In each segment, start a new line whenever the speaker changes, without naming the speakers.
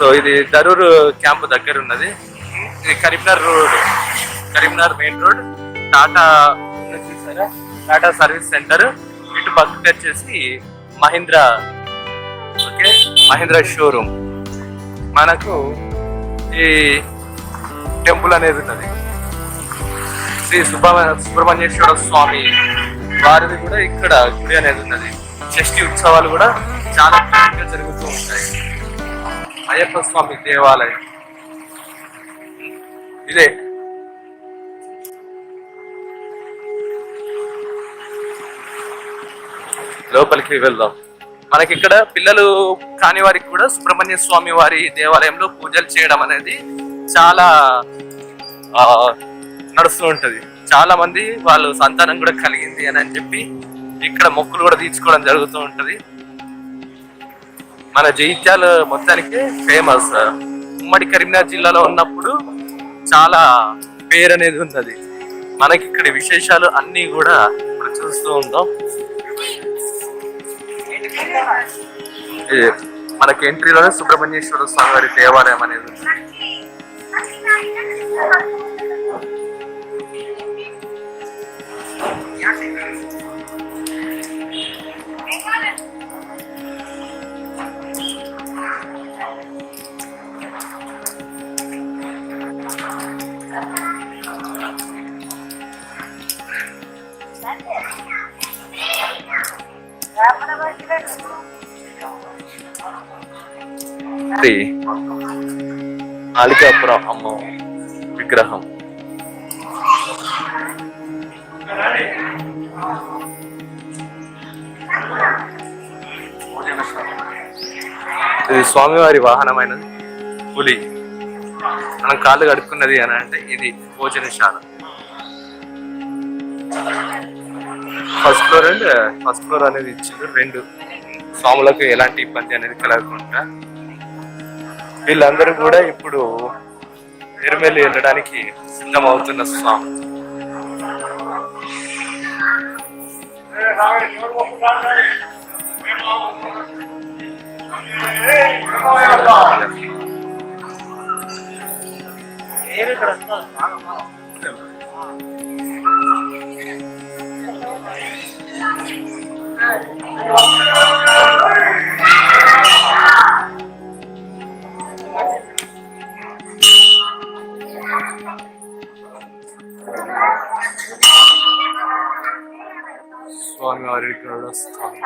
So ఇది Darur camp దగ్గర ఉన్నది. ఇది Karimnagar road. Karimnagar main road. Tata చూసారా టాటా సర్వీస్ సెంటర్. ఇటు పక్కకి వచ్చేసి మహీంద్రా ఓకే మహీంద్రా షోరూమ్. మనకు ఈ టెంపుల్ అనేది ఉన్నది. శ్రీ సుబ్బ సుబ్రహ్మణ్యేశ్వర స్వామి వారిది కూడా ఇక్కడ గుడి అనేది ఉన్నది. షష్ఠి ఉత్సవాలు కూడా చాలా జరుగుతూ ఉంటాయి. అయ్యప్ప స్వామి దేవాలయం. ఇదే. లోపలికి వెళ్దాం. మనకి ఇక్కడ పిల్లలు కాని వారికి కూడా సుబ్రహ్మణ్య స్వామి వారి దేవాలయంలో పూజలు చేయడం అనేది చాలా నడుస్తూ ఉంటుంది. చాలా మంది వాళ్ళు సంతానం కూడా కలిగింది అని అని చెప్పి ఇక్కడ మొక్కులు కూడా తీర్చుకోవడం జరుగుతూ ఉంటుంది. మన జైత్యాల మొత్తానికి ఫేమస్ ఉమ్మడి కరీంనగర్ జిల్లాలో ఉన్నప్పుడు చాలా పేరు అనేది ఉన్నది. మనకి ఇక్కడ విశేషాలు అన్నీ కూడా ఇప్పుడు చూస్తూ ఉంటాం మనకి ఎంట్రీలోనే సుబ్రహ్మణ్యేశ్వర స్వామి వారి దేవాలయం అనేది ఉంది. శ్రీ అలికాపురం అమ్మ విగ్రహం. ఇది స్వామివారి వాహనమైన పులి. మనం కాళ్ళు కడుక్కున్నది అని అంటే ఇది భోజనశాల. First floor and uh, first floor అనేది ఇచ్చింది రెండు. స్వాములకు ఎలాంటి ఇబ్బంది అనేది కలగకుండా. వీళ్ళందరూ కూడా ఇప్పుడు ఎరుమెల్లి వెళ్ళడానికి సిద్ధమవుతున్న స్వామి. స్వామివారి గరుడ స్థానం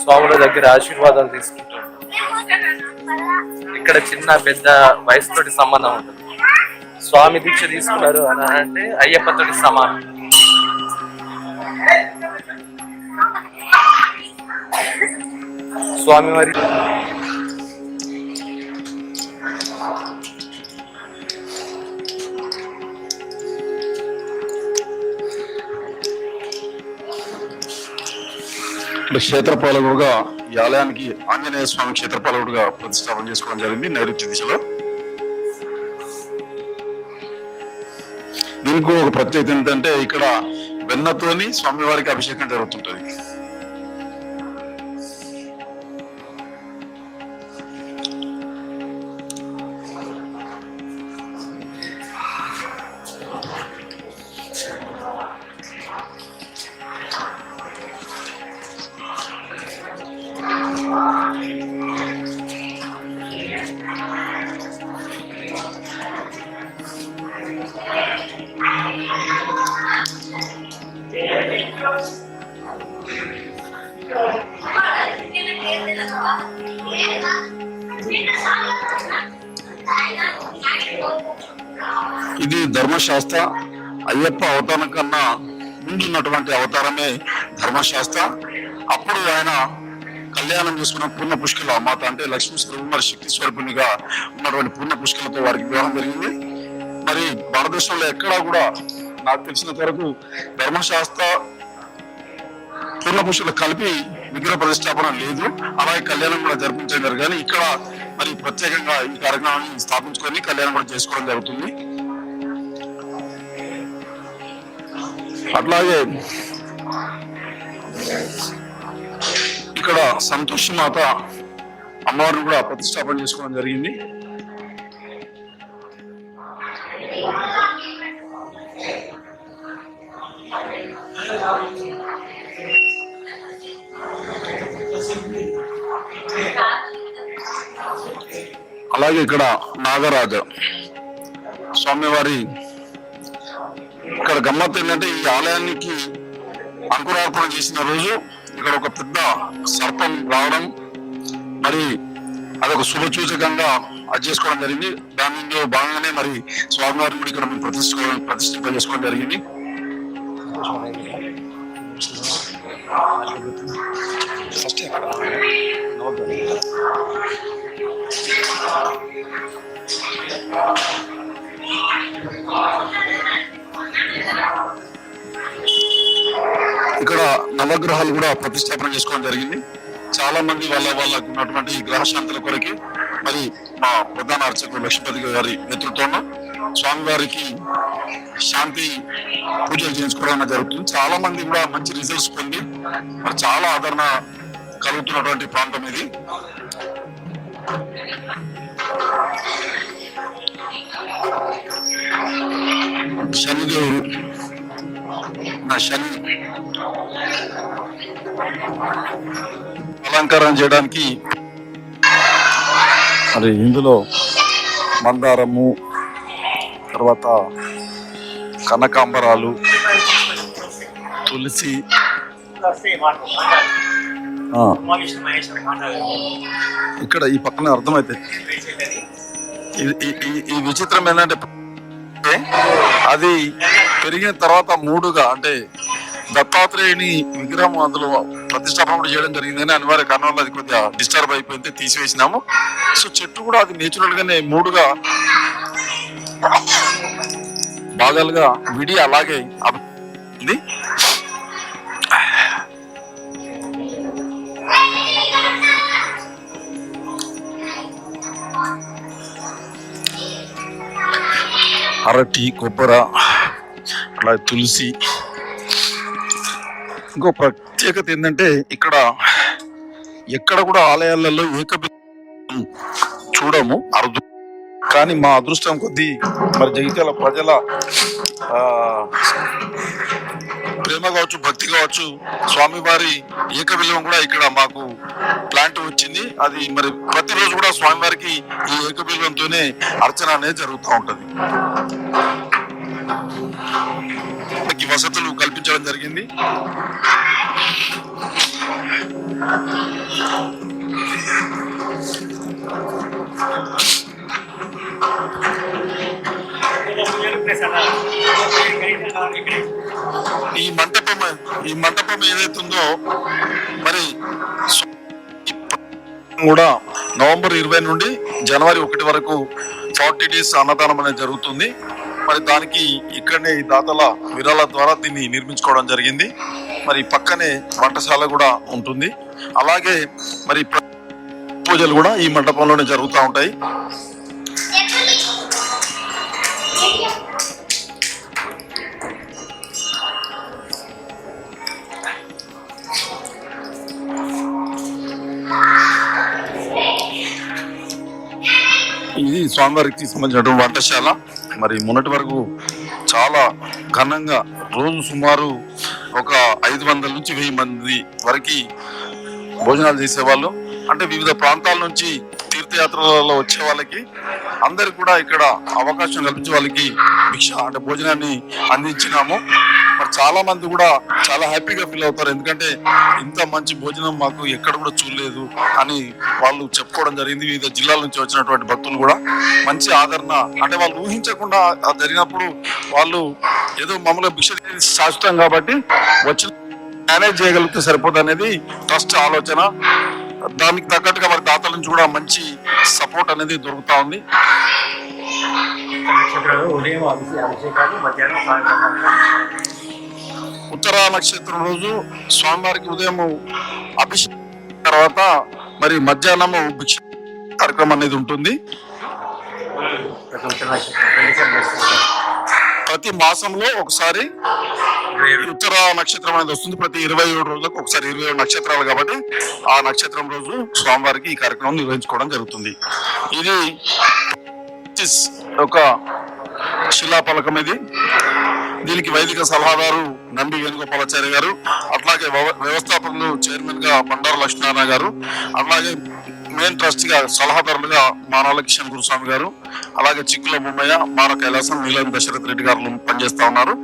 స్వాముల దగ్గర ఆశీర్వాదాలు తీసుకుంటాం. ఇక్కడ చిన్న పెద్ద వయసుతోటి సంబంధం ఉంటుంది. స్వామి దీక్ష తీసుకున్నారు అని అంటే అయ్యప్పతోటి సమానం. స్వామివారి
ఇక్కడ క్షేత్రపాలకుడుగా ఈ ఆలయానికి ఆంజనేయ స్వామి క్షేత్రపాలకుడుగా ప్రతిష్టాపన చేసుకోవడం జరిగింది నైరుతి దిశలో. దీనికి ఒక ప్రత్యేకత ఏంటంటే ఇక్కడ వెన్నతోని స్వామివారికి అభిషేకం జరుగుతుంటది. ధర్మశాస్త్ర అయ్యప్ప అవతారం కన్నా ముందున్నటువంటి అవతారమే ధర్మశాస్త్ర. అప్పుడు ఆయన కళ్యాణం చేసుకున్న పూర్ణ పుష్కల మాత అంటే లక్ష్మీ స్వరూప శక్తి స్వరూపునిగా ఉన్నటువంటి పూర్ణ పుష్కలతో వారికి వివాహం జరిగింది. మరి భారతదేశంలో ఎక్కడా కూడా నాకు తెలిసినంత వరకు ధర్మశాస్త్ర పూర్ణ పుష్కలు కలిపి విగ్రహ ప్రతిష్టాపన లేదు. అలాగే కళ్యాణం కూడా జరిపించారు కానీ ఇక్కడ మరి ప్రత్యేకంగా ఈ కార్యక్రమాన్ని స్థాపించుకొని కళ్యాణం కూడా చేసుకోవడం జరుగుతుంది. అట్లాగే ఇక్కడ సంతోష్ మాత అమ్మవారిని కూడా ప్రతిష్టాపన చేసుకోవడం జరిగింది. అలాగే ఇక్కడ నాగరాజ స్వామివారి ఇక్కడ గమ్మత్ ఏంటంటే ఈ ఆలయానికి అంకురార్పణ చేసిన రోజు ఇక్కడ ఒక పెద్ద సర్పం రావడం మరి అదొక శుభసూచకంగా అది చేసుకోవడం జరిగింది. దానిలో భాగంగానే మరి స్వామివారిని కూడా ఇక్కడ మేము ప్రతిష్ఠింప చేసుకోవడం జరిగింది. ఫస్ట్ ఇక్కడ నవగ్రహాలు కూడా ప్రతిష్టాపన చేసుకోవడం జరిగింది. చాలా మంది వాళ్ళ వాళ్ళకు ఉన్నటువంటి గ్రహశాంతుల కొరకి మరి మా ప్రధాన అర్చకుడు లక్ష్మీపతి గారి నేతృత్వంలో స్వామివారికి శాంతి పూజలు చేయించుకోవడం జరుగుతుంది. చాలా మంది కూడా మంచి రిజల్ట్స్ పొంది మరి చాలా ఆదరణ కలుగుతున్నటువంటి ప్రాంతం ఇది. శని అలంకారం చేయడానికి మరి ఇందులో మందారము తర్వాత కనకాంబరాలు తులసి ఇక్కడ ఈ పక్కన అర్థమైతే ఈ విచిత్రం ఏంటంటే అది పెరిగిన తర్వాత మూడుగా అంటే దత్తాత్రేయుని విగ్రహం అందులో ప్రతిష్టాపన చేయడం జరిగిందని అనివార్య కారణంలో అది కొద్దిగా డిస్టర్బ్ అయిపోయింది తీసివేసినాము. సో చెట్టు కూడా అది నేచురల్ గానే మూడుగా భాగాలుగా విడి అలాగే ఉంది అరటి కొబ్బరి అలాగే తులసి. ఇంకో ప్రత్యేకత ఏంటంటే ఇక్కడ ఎక్కడ కూడా ఆలయాలలో ఏకబిలం చూడము అరుదు. కానీ మా అదృష్టం కొద్దీ మరి జగిత్యాల ప్రజల ప్రేమ కావచ్చు భక్తి కావచ్చు స్వామివారి ఏకబిల్లం కూడా ఇక్కడ మాకు ప్లాంట్ వచ్చింది. అది మరి ప్రతిరోజు కూడా స్వామివారికి ఈ ఏకబిల్లంతోనే అర్చన అనేది జరుగుతూ ఉంటుంది. జరిగింది. ఈ మంటపం ఈ మంటపం ఏదైతుందో మరి కూడా నవంబర్ ఇరవై నుండి జనవరి ఒకటి వరకు ఫార్టీ డేస్ అన్నదానం అనేది జరుగుతుంది. మరి దానికి ఇక్కడనే ఈ దాతల విరాళ ద్వారా దీన్ని నిర్మించుకోవడం జరిగింది. మరి పక్కనే వంటశాల కూడా ఉంటుంది. అలాగే మరి ప్ర- పూజలు కూడా ఈ మండపంలోనే జరుగుతూ ఉంటాయి. స్వామివారికి సంబంధించినటువంటి వంటశాల. మరి మొన్నటి వరకు చాలా ఘనంగా రోజు సుమారు ఒక ఐదు వందల నుంచి వెయ్యి మంది వరకు భోజనాలు చేసేవాళ్ళు. అంటే వివిధ ప్రాంతాల నుంచి తీర్థయాత్రలలో వచ్చే వాళ్ళకి అందరు కూడా ఇక్కడ అవకాశం కల్పించే వాళ్ళకి భిక్ష అంటే భోజనాన్ని అందించినాము. మరి చాలా మంది కూడా చాలా హ్యాపీగా ఫీల్ అవుతారు. ఎందుకంటే ఇంత మంచి భోజనం మాకు ఎక్కడ కూడా చూడలేదు అని వాళ్ళు చెప్పుకోవడం జరిగింది. వివిధ జిల్లాల నుంచి వచ్చినటువంటి భక్తులు కూడా మంచి ఆదరణ అంటే వాళ్ళు ఊహించకుండా అది జరిగినప్పుడు వాళ్ళు ఏదో మమ్మల్ని భిక్ష శాశ్వతం కాబట్టి వచ్చిన మేనేజ్ చేయగలిగితే సరిపోదు అనేది ట్రస్ట్ ఆలోచన. దానికి తగ్గట్టుగా మరి దాతల నుంచి కూడా మంచి సపోర్ట్ అనేది దొరుకుతా ఉంది. ఉత్తర నక్షత్రం రోజు స్వామివారికి ఉదయం అభిషేకం తర్వాత మరి మధ్యాహ్నము భిక్ష కార్యక్రమం అనేది ఉంటుంది.
ప్రతి
మాసంలో ఒకసారి ఉత్తర నక్షత్రం అనేది వస్తుంది. ప్రతి ఇరవై ఏడు రోజులకు ఒకసారి ఇరవై ఏడు నక్షత్రాలు కాబట్టి ఆ నక్షత్రం రోజు స్వామివారికి ఈ కార్యక్రమం నిర్వహించుకోవడం జరుగుతుంది. ఇది ఒక శిలాఫలకం ఇది. దీనికి వైదిక సలహాదారు నంబి వేణుగోపాలాచార్య గారు అట్లాగే వ్యవ- వ్యవస్థాపకులు చైర్మన్గా బండారు లక్ష్మీనారాయణ గారు అట్లాగే మెయిన్ ట్రస్ట్గా సలహాదారులుగా మానాల కిషన్ గురుస్వామి గారు అలాగే చిక్కుల బొమ్మయ్య మాన కైలాసం నీలం దశరథ్ రెడ్డి గారు పనిచేస్తా ఉన్నారు.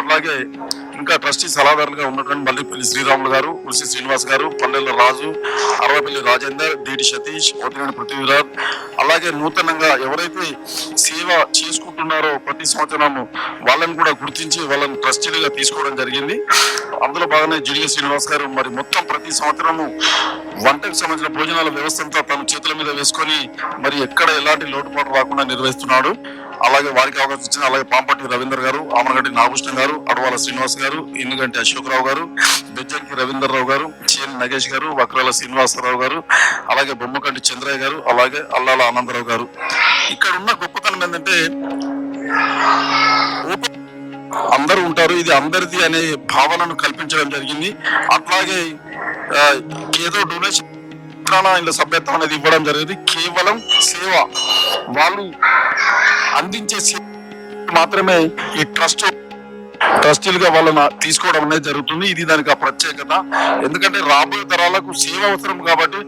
అలాగే ఇంకా ట్రస్టీ సలహాదారులుగా ఉన్నటువంటి మల్లిపల్లి శ్రీరాములు గారు కృషి శ్రీనివాస్ గారు పల్లెల రాజు అరవపల్లి రాజేందర్ డిటి సతీష్ ఓతినేని పృథ్వీరాజ్ అలాగే నూతనంగా ఎవరైతే సేవ చేసుకుంటున్నారో ప్రతి సంవత్సరము వాళ్ళని కూడా గుర్తించి వాళ్ళని ట్రస్టీలుగా తీసుకోవడం జరిగింది. అందులో భాగంగా జిడిగ శ్రీనివాస్ గారు మరి మొత్తం ప్రతి సంవత్సరము వంటకు సంబంధించిన భోజనాల వ్యవస్థ అంతా తన చేతుల మీద వేసుకొని మరి ఎక్కడ ఎలాంటి లోటుపాటు రాకుండా నిర్వహిస్తున్నాడు. అలాగే వారికి అవకాశం ఇచ్చిన అలాగే పాంపట్టి రవీందర్ గారు ఆమరగడ్డి నాగభూషణం గారు అడవాల శ్రీనివాస్ గారు ఇన్నుగంటి అశోకరావు గారు బెజ్జంకి రవీందర్ రావు గారు చేని నగేష్ గారు వక్రాల శ్రీనివాసరావు గారు అలాగే బొమ్మకంటి చంద్రయ్య గారు అలాగే అల్లాల ఆనందరావు గారు. ఇక్కడ ఉన్న గొప్పతనం ఏంటంటే అందరూ ఉంటారు. ఇది అందరిది అనే భావనను కల్పించడం జరిగింది. అట్లాగే ఏదో డొనేషన్ ఇలా సభ్యత్వం అనేది ఇవ్వడం జరిగింది. కేవలం సేవ. వాళ్ళు అందించే సేవ మాత్రమే ఈ ట్రస్ట్ ట్రస్టీలుగా వాళ్ళని తీసుకోవడం అనేది జరుగుతుంది. ఇది దానికి ఆ ప్రత్యేకత. ఎందుకంటే రాబోయే తరాలకు సేవ అవసరం కాబట్టి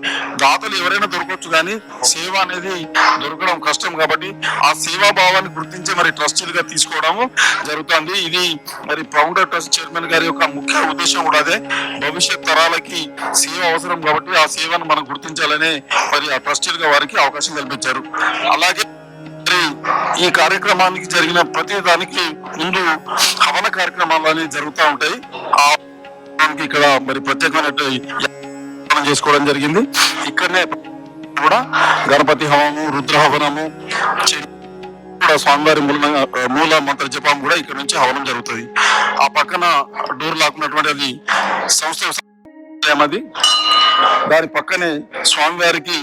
దాతలు ఎవరైనా దొరకవచ్చు కానీ సేవ అనేది దొరకడం కష్టం కాబట్టి ఆ సేవా భావాన్ని గుర్తించి మరి ట్రస్టీలుగా తీసుకోవడం జరుగుతుంది. ఇది మరి ఫౌండర్ ట్రస్ట్ చైర్మన్ గారి యొక్క ముఖ్య ఉద్దేశం కూడా అదే. భవిష్యత్ తరాలకి సేవ అవసరం కాబట్టి ఆ సేవను మనం గుర్తించాలనే మరి ఆ ట్రస్టీలుగా వారికి అవకాశం కల్పించారు. అలాగే మరి ఈ కార్యక్రమానికి జరిగిన ప్రతి దానికి ముందు హవన కార్యక్రమాలు అనేవి జరుగుతూ ఉంటాయి. ఆ దానికి ఇక్కడ మరి ప్రత్యేకమైన చేసుకోవడం జరిగింది. ఇక్కడనే కూడా గణపతి హవనము రుద్ర హవనము కూడా స్వామివారి మూల మూల మంత్ర జపం కూడా ఇక్కడ నుంచి హవనం జరుగుతుంది. ఆ పక్కన డోర్ లాక్కున్నటువంటి అది సంస్థ అది. దాని పక్కనే స్వామివారికి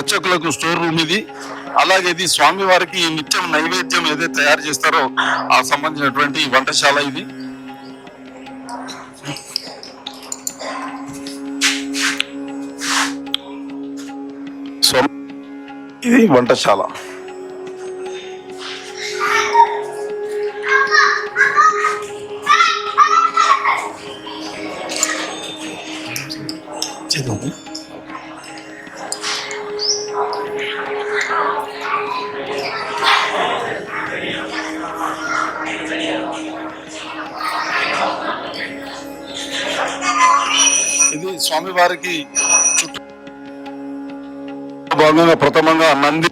అర్చకులకు స్టోర్ రూమ్ ఇది. అలాగే ఇది స్వామి వారికి నిత్యం నైవేద్యం ఏదైతే తయారు చేస్తారో ఆ సంబంధించినటువంటి వంటశాల ఇది. సో ఇది వంటశాల. స్వామి వారికి భాగంగా ప్రథమంగా నంది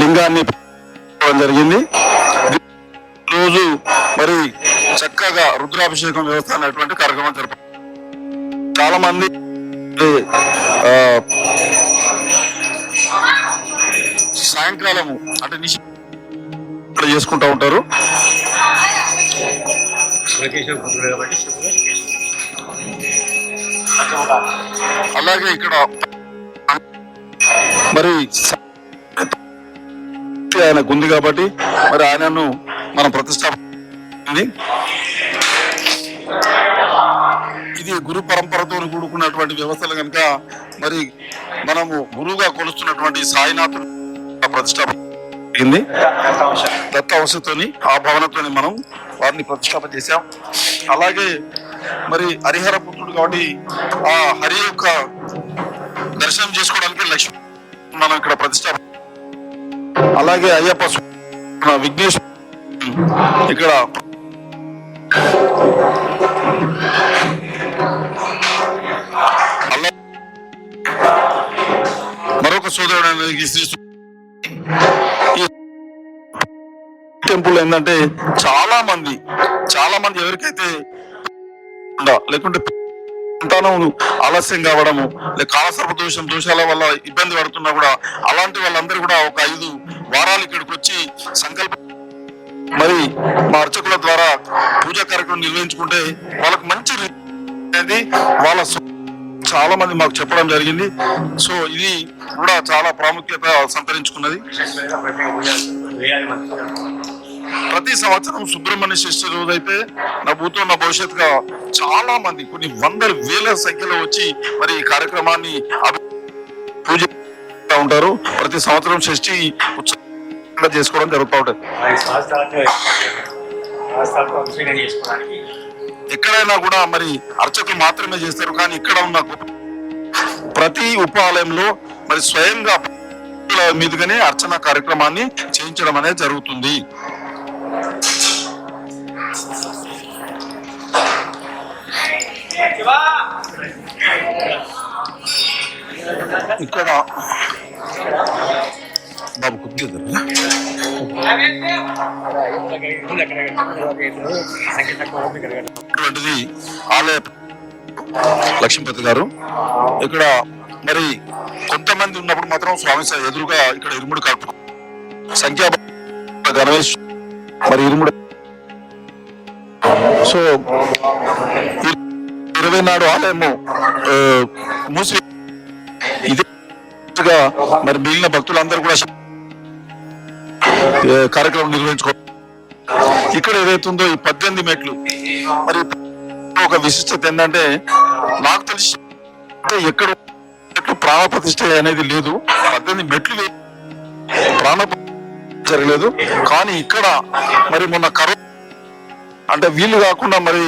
లింగాన్ని జరిగింది. రోజు మరి చక్కగా రుద్రాభిషేకం వ్యవస్థ అనేటువంటి కార్యక్రమం జరుపు చాలా మంది సాయంకాలము అంటే నిషి చేసుకుంటా ఉంటారు. అలాగే ఇక్కడ మరి ఆయనకు ఉంది కాబట్టి మరి ఆయనను మనం ప్రతిష్టాపన ఇది గురు పరంపరతో కూడుకున్నటువంటి వ్యవస్థలు కనుక మరి మనము గురువుగా కొలుస్తున్నటువంటి సాయినాథుడు ప్రతిష్టాపింది దత్త అంశతోని ఆ భవనంతోని మనం వారిని ప్రతిష్టాపన చేశాం. అలాగే మరి హరిహర పుత్రుడు కాబట్టి ఆ హరి యొక్క దర్శనం చేసుకోవడానికి లక్ష్మి మనం ఇక్కడ ప్రతిష్ట అలాగే అయ్యప్ప విఘ్నేశ్వర ఇక్కడ మరొక సోదరుడు అనేది టెంపుల్ ఏంటంటే చాలా మంది చాలా మంది ఎవరికైతే లేకుంటే సంతానం ఆలస్యం కావడము లేక కాలసర్ప దోషం దోషాల వల్ల ఇబ్బంది పడుతున్నా కూడా అలాంటి వాళ్ళందరూ కూడా ఒక ఐదు వారాలు ఇక్కడికి వచ్చి సంకల్ప మరి మా అర్చకుల ద్వారా పూజా కార్యక్రమం నిర్వహించుకుంటే వాళ్ళకు మంచి అనేది వాళ్ళ చాలా మంది మాకు చెప్పడం జరిగింది. సో ఇది కూడా చాలా ప్రాముఖ్యత సంతరించుకున్నది. ప్రతి సంవత్సరం సుబ్రహ్మణ్య షష్ఠి రోజు అయితే నా భూతో నా భవిష్యత్తుగా చాలా మంది కొన్ని వందల వేల సంఖ్యలో వచ్చి మరి ఈ కార్యక్రమాన్ని పూజ ఉంటారు. ప్రతి సంవత్సరం షష్ఠి ఉత్సవంగా చేసుకోవడం జరుగుతూ ఉంటుంది. ఎక్కడైనా కూడా మరి అర్చకులు మాత్రమే చేస్తారు కానీ ఇక్కడ ఉన్న ప్రతి ఉప ఆలయంలో మరి స్వయంగా మీదుగానే అర్చన కార్యక్రమాన్ని చేయించడం అనేది జరుగుతుంది. ఇక్కడ బాబు కొద్దిగా
సంఖ్య
ఆలయ లక్ష్మీపతి గారు. ఇక్కడ మరి కొంతమంది ఉన్నప్పుడు మాత్రం స్వామి ఎదురుగా ఇక్కడ ఇరుముడు కలుపు సంఖ్యా గణేష్ మరి ఇరుముడు సో ఇరవై నాడు ఆలయము మూసి ఇదే మరి మిగిలిన భక్తులందరూ కూడా కార్యక్రమం నిర్వహించుకో ఇక్కడ ఏదైతుందో ఈ పద్దెనిమిది మెట్లు. మరి ఒక విశిష్టత ఏంటంటే నాకు తెలిసి ఎక్కడ మెట్లు ప్రాణ ప్రతిష్ట అనేది లేదు. పద్దెనిమిది మెట్లు ప్రాణ జరగలేదు. కానీ ఇక్కడ మరి మొన్న కరోనా అంటే వీళ్ళు కాకుండా మరి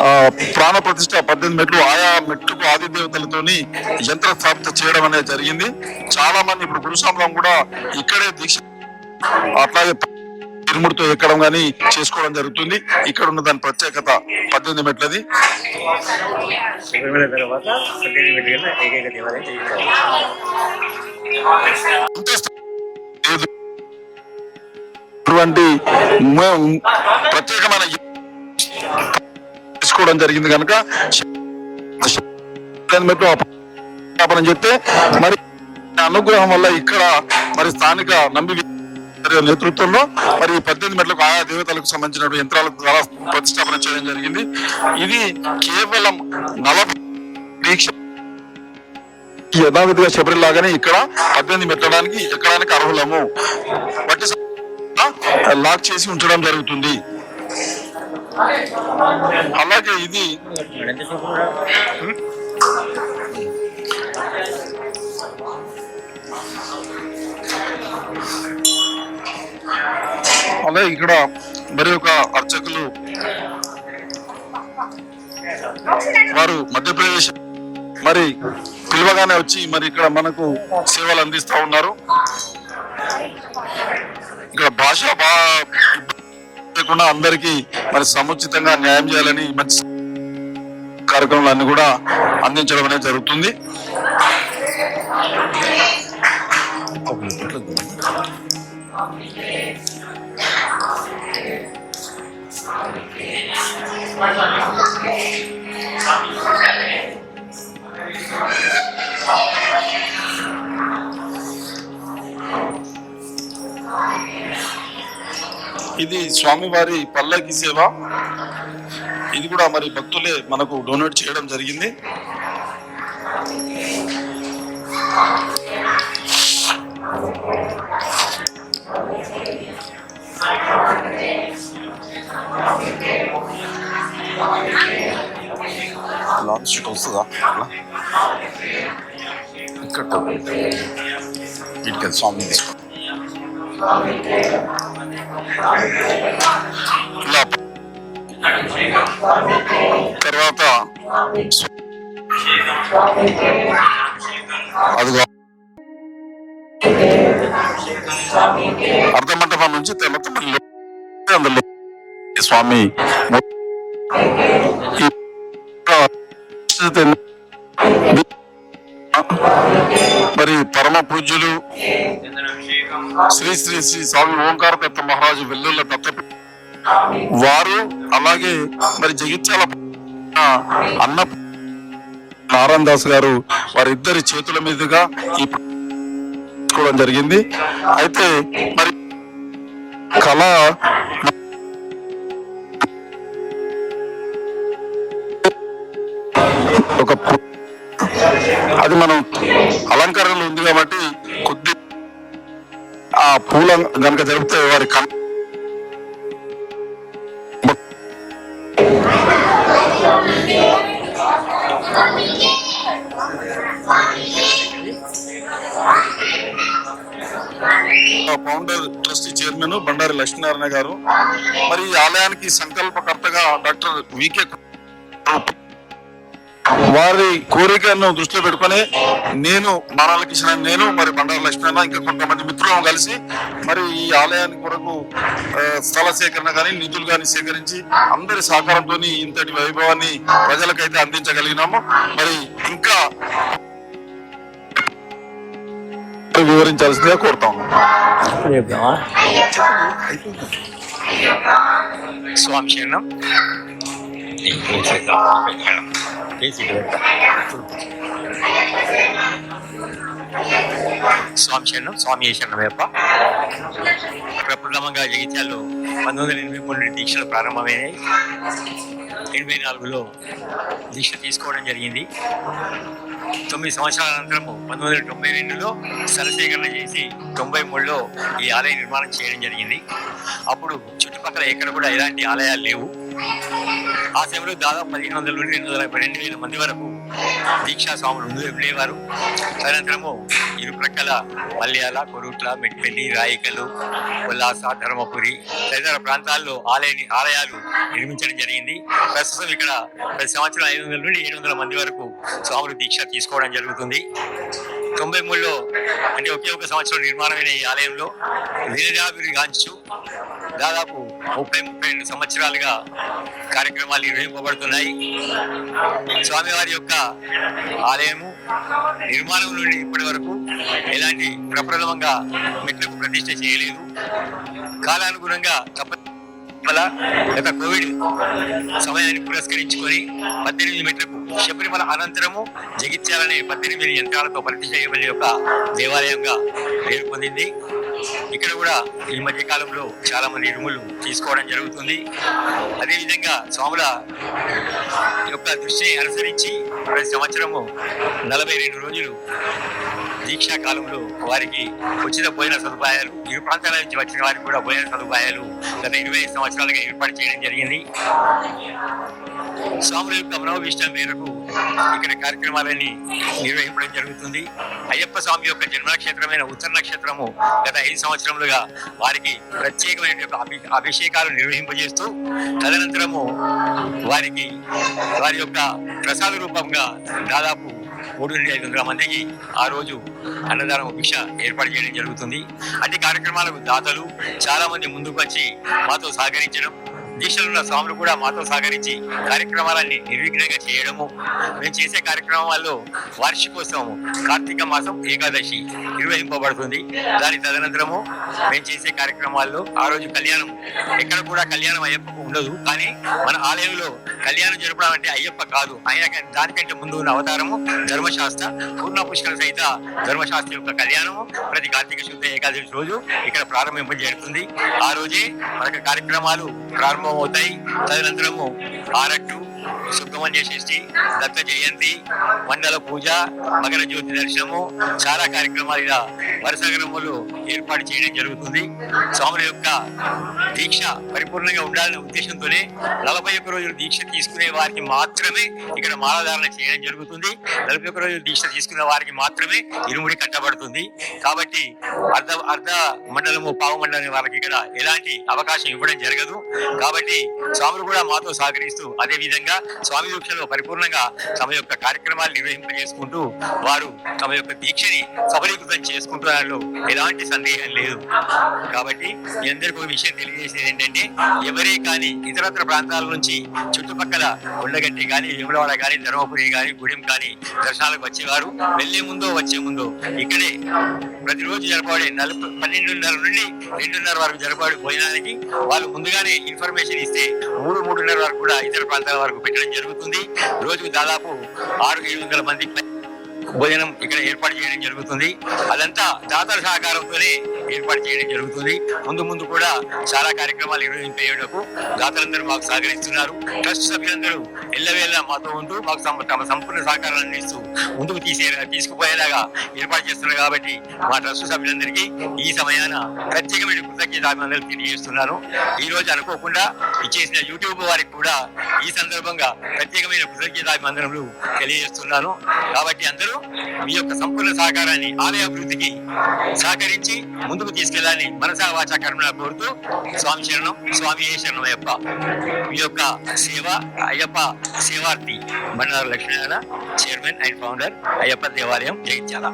ఆ, ప్రాణ ప్రతిష్ఠ పద్దెనిమిది మెట్లు ఆయా మెట్లకు ఆది దేవతలతోని యంత్ర స్థాపిత చేయడం అనేది జరిగింది. చాలా మంది ఇప్పుడు గురుస్వాములం కూడా ఇక్కడే దీక్ష అట్లాగే ఇరుముడితో ఎక్కడం గానీ చేసుకోవడం జరుగుతుంది. ఇక్కడ ఉన్న దాని ప్రత్యేకత పద్దెనిమిది మెట్లది.
శబరిమల
అటువంటి ప్రత్యేకమైన తీసుకోవడం జరిగింది కనుక పద్దెనిమిది మెట్లు చెప్తే మరి అనుగ్రహం వల్ల ఇక్కడ మరి స్థానిక నంబి నేతృత్వంలో మరి పద్దెనిమిది మెట్లకు ఆయా దేవతలకు సంబంధించిన యంత్రాల ద్వారా ప్రతిష్టాపన చేయడం జరిగింది. ఇది కేవలం నలభై దీక్ష యథావిధిగా శబరిలాగానే ఇక్కడ పద్దెనిమిది మెట్టడానికి ఎక్కడానికి అర్హులము. లాక్ చేసి ఉంచడం జరుగుతుంది. అలాగే ఇది అలాగే ఇక్కడ మరి ఒక అర్చకులు వారు మధ్యప్రదేశ్ మరి పిలవగానే వచ్చి మరి ఇక్కడ మనకు సేవలు అందిస్తా ఉన్నారు. ఇక్కడ భాష లేకుండా అందరికీ మరి సముచితంగా న్యాయం చేయాలని మంచి కార్యక్రమాలన్నీ కూడా అందించడం అనేది జరుగుతుంది. ఇది స్వామివారి పల్లకి సేవ. ఇది కూడా మరి భక్తులే మనకు డొనేట్ చేయడం జరిగింది. లాంగ్ షీట్ వస్తుందా? ఇక్కడ. స్వామి. తీసుకో తర్వాత అదిగో అర్ధమంటపం నుంచి తర్వాత మళ్ళీ అందులో స్వామి పరమ పూజ్యులు శ్రీ శ్రీ శ్రీ స్వామి ఓంకార దత్త మహారాజు వెల్లుల్ల దత్త వారు అలాగే మరి జగిత్యాల అన్న నారాయణ దాస్ గారు వారిద్దరి చేతుల మీదుగా ఈ కూడా జరిగింది. అయితే మరి కళ ఒక అది మనం అలంకరణలో ఉంది కాబట్టి కొద్ది ఆ పూల కనుక జరిపితే వారి cofounder trustee chairman Bandari Lakshminarayana గారు. మరి ఈ ఆలయానికి సంకల్పకర్తగా డాక్టర్ వికే వారి కోరికలను దృష్టిలో పెట్టుకొని నేను మారాల కిషన్ నేను మరి బండారు లక్ష్మణ ఇంకా కొంతమంది మిత్రులు కలిసి మరి ఈ ఆలయానికి కొరకు స్థల సేకరణ కానీ నిధులు కానీ సేకరించి అందరి సహకారంతో ఇంతటి వైభవాన్ని ప్రజలకైతే అందించగలిగినాము. మరి ఇంకా వివరించాల్సిందిగా కోరుతాము
స్వామి శరణం. స్వామి శరణం స్వామి శరణం అయ్యప్ప. ప్రప్రథమంగా జగిత్యాలు పంతొమ్మిది వందల ఎనభై మూడు నుండి దీక్షలు ప్రారంభమైనాయి. ఎనభై నాలుగులో దీక్ష తీసుకోవడం జరిగింది. తొమ్మిది సంవత్సరాల అనంతరము పంతొమ్మిది వందల తొంభై రెండులో స్థలసేకరణ చేసి తొంభై మూడులో ఈ ఆలయ నిర్మాణం చేయడం జరిగింది. అప్పుడు చుట్టుపక్కల ఎక్కడ కూడా ఎలాంటి ఆలయాలు లేవు. ఆ సమయంలో దాదాపు పదిహేను వందల నుండి రెండు వందల యాభై రెండు వేల మంది వరకు దీక్షా స్వాములు ముందు ఉండేవారు. అనంతరము ఇరు ప్రక్కల మల్యాల కొరుట్ల మెట్పల్లి రాయికలు ఉల్లాస ధర్మపురి తదితర ప్రాంతాల్లో ఆలయ ఆలయాలు నిర్మించడం జరిగింది. ప్రస్తుతం ఇక్కడ ప్రతి సంవత్సరం ఐదు వందల నుండి ఏడు వందల మంది వరకు స్వాములు దీక్ష తీసుకోవడం జరుగుతుంది. తొంభై మూడులో అంటే ఒకే ఒక సంవత్సరం నిర్మాణమైన ఈ ఆలయంలో దినజాభివృద్ధి గాంచు దాదాపు ముప్పై ముప్పై రెండు సంవత్సరాలుగా కార్యక్రమాలు నిర్వహింపబడుతున్నాయి. స్వామివారి యొక్క ఆలయము నిర్మాణం నుండి ఇప్పటి వరకు ఎలాంటి ప్రప్రథమంగా మెట్లకు ప్రతిష్ట చేయలేదు. కాలానుగుణంగా తప్ప వల్ల గత కోవిడ్ సమయాన్ని పురస్కరించుకొని పద్దెనిమిది మెట్లకు శబరిమల అనంతరము జగిత్యాలనే పద్దెనిమిది యంత్రాలతో ప్రతిష్ట యొక్క దేవాలయంగా పేరు పొందింది. ఇక్కడ కూడా ఈ మధ్య కాలంలో చాలా మంది ఇరుములు తీసుకోవడం జరుగుతుంది. అదేవిధంగా స్వాముల యొక్క దృష్టిని అనుసరించి ప్రతి సంవత్సరము నలభై రెండు రోజులు దీక్షా కాలంలో వారికి ఉచిత భోజన సదుపాయాలు ఇరు ప్రాంతాల నుంచి వచ్చిన వారికి కూడా భోజన సదుపాయాలు గత ఇరవై సంవత్సరాలుగా ఏర్పాటు చేయడం జరిగింది. స్వాముల యొక్క మనోభిష్టం మేరకు ఇక్కడ కార్యక్రమాలన్నీ నిర్వహించడం జరుగుతుంది. అయ్యప్ప స్వామి యొక్క జన్మనక్షత్రమైన ఉత్తర నక్షత్రము గత ఐదు సంవత్సరములుగా వారికి ప్రత్యేకమైన అభిషేకాలు నిర్వహింపజేస్తూ తదనంతరము వారికి వారి యొక్క ప్రసాద రూపంగా దాదాపు మూడు నుండి ఐదు వందల మందికి ఆ రోజు అన్నదానం భిక్ష ఏర్పాటు చేయడం జరుగుతుంది. అన్ని కార్యక్రమాలకు దాతలు చాలా మంది ముందుకు వచ్చి మాతో సహకరించడం దీక్షలున్న స్వాములు కూడా మాతో సహకరించి కార్యక్రమాలన్నీ నిర్విఘ్నంగా చేయడము మేము చేసే కార్యక్రమాల్లో వార్షికోత్సవము కార్తీక మాసం ఏకాదశి నిర్వహింపబడుతుంది. దాని తదనంతరము మేము చేసే కార్యక్రమాల్లో ఆ రోజు కళ్యాణం ఎక్కడ కూడా కళ్యాణం అయ్యప్పకు ఉండదు. కానీ మన ఆలయంలో కళ్యాణం జరపడం అంటే అయ్యప్ప కాదు. ఆయన దానికంటే ముందు ఉన్న అవతారము ధర్మశాస్త్ర పూర్ణ పుష్కర సహిత ధర్మశాస్త్ర యొక్క కళ్యాణము ప్రతి కార్తీక శుద్ధ ఏకాదశి రోజు ఇక్కడ ప్రారంభింపజేస్తుంది ఆ రోజే మనకు కార్యక్రమాలు ప్రారంభం ప్రారంభమవుతాయి తదనంతరము ఆరట్టు సుబ్రహ్మణ్య షష్ఠి దత్త జయంతి మండల పూజ మకర జ్యోతి దర్శనము చాలా కార్యక్రమాలు ఇలా వరుస ఏర్పాటు చేయడం జరుగుతుంది. స్వాముల యొక్క దీక్ష పరిపూర్ణంగా ఉండాలనే ఉద్దేశంతోనే నలభై ఒక్క రోజులు దీక్ష తీసుకునే వారికి మాత్రమే ఇక్కడ మాలధారణ చేయడం జరుగుతుంది. నలభై ఒక్క రోజులు దీక్ష తీసుకునే వారికి మాత్రమే ఇరుముడి కట్టబడుతుంది. కాబట్టి అర్ధ అర్ధ మండలము పావు మండలం వాళ్ళకి ఇక్కడ ఎలాంటి అవకాశం ఇవ్వడం జరగదు. కాబట్టి స్వాములు కూడా మాతో సహకరిస్తూ అదే విధంగా స్వామి దీక్షలో పరిపూర్ణంగా తమ యొక్క కార్యక్రమాలు నిర్వహింపజేసుకుంటూ వారు తమ యొక్క దీక్షని సఫలీకృతం చేసుకుంటున్నారో ఎలాంటి సందేహం లేదు. కాబట్టి మీ అందరికీ ఒక విషయం తెలియజేసేది ఏంటంటే ఎవరే కానీ ఇతరత్ర ప్రాంతాల నుంచి చుట్టుపక్కల ఉండగట్టి కానీ వేములవాడ కానీ ధర్మపురి కానీ గుడెం కానీ దర్శనాలకు వచ్చేవారు వెళ్ళే ముందో వచ్చే ముందో ఇక్కడే ప్రతిరోజు జరపబడే నలుపు పన్నెండున్నర నుండి రెండున్నర వరకు జరపబడే భోజనానికి వాళ్ళు ముందుగానే ఇన్ఫర్మేషన్ ఇస్తే మూడు మూడున్నర వరకు కూడా ఇతర ప్రాంతాల వరకు పెట్టడం జరుగుతుంది. రోజుకు దాదాపు ఆరు ఏడు వందల మంది భోజనం ఇక్కడ ఏర్పాటు చేయడం జరుగుతుంది. అదంతా దాతల సహకారంతోనే ఏర్పాటు చేయడం జరుగుతుంది. ముందు ముందు కూడా చాలా కార్యక్రమాలు నిర్వహింపేయటకు దాతలందరూ మాకు సహకరిస్తున్నారు. ట్రస్ట్ సభ్యులందరూ ఎల్లవేళ మాతో ఉంటూ మాకు తమ సంపూర్ణ సహకారాన్ని అందిస్తూ ముందుకు తీసే తీసుకుపోయేలాగా ఏర్పాటు చేస్తున్నారు కాబట్టి మా ట్రస్ట్ సభ్యులందరికీ ఈ సమయాన ప్రత్యేకమైన కృతజ్ఞతలు తెలియజేస్తున్నాను ఈ రోజు అనుకోకుండా ఇచ్చేసిన యూట్యూబ్ వారికి కూడా ఈ సందర్భంగా ప్రత్యేకమైన కృతజ్ఞతాభివందనములు తెలియజేస్తున్నాను. కాబట్టి అందరూ మీ యొక్క సంపూర్ణ సహకారాన్ని ఆలయ అభివృద్ధికి సహకరించి ముందుకు తీసుకెళ్ళాలని మనసా వాచా కర్మణ కోరుతూ స్వామి శరణం స్వామి ఏ శరణం అయ్యప్ప. మీ యొక్క సేవ Ayyappa సేవార్థి Bandaru Lakshminarayana chairman and founder Ayyappa దేవాలయం జగిత్యాల.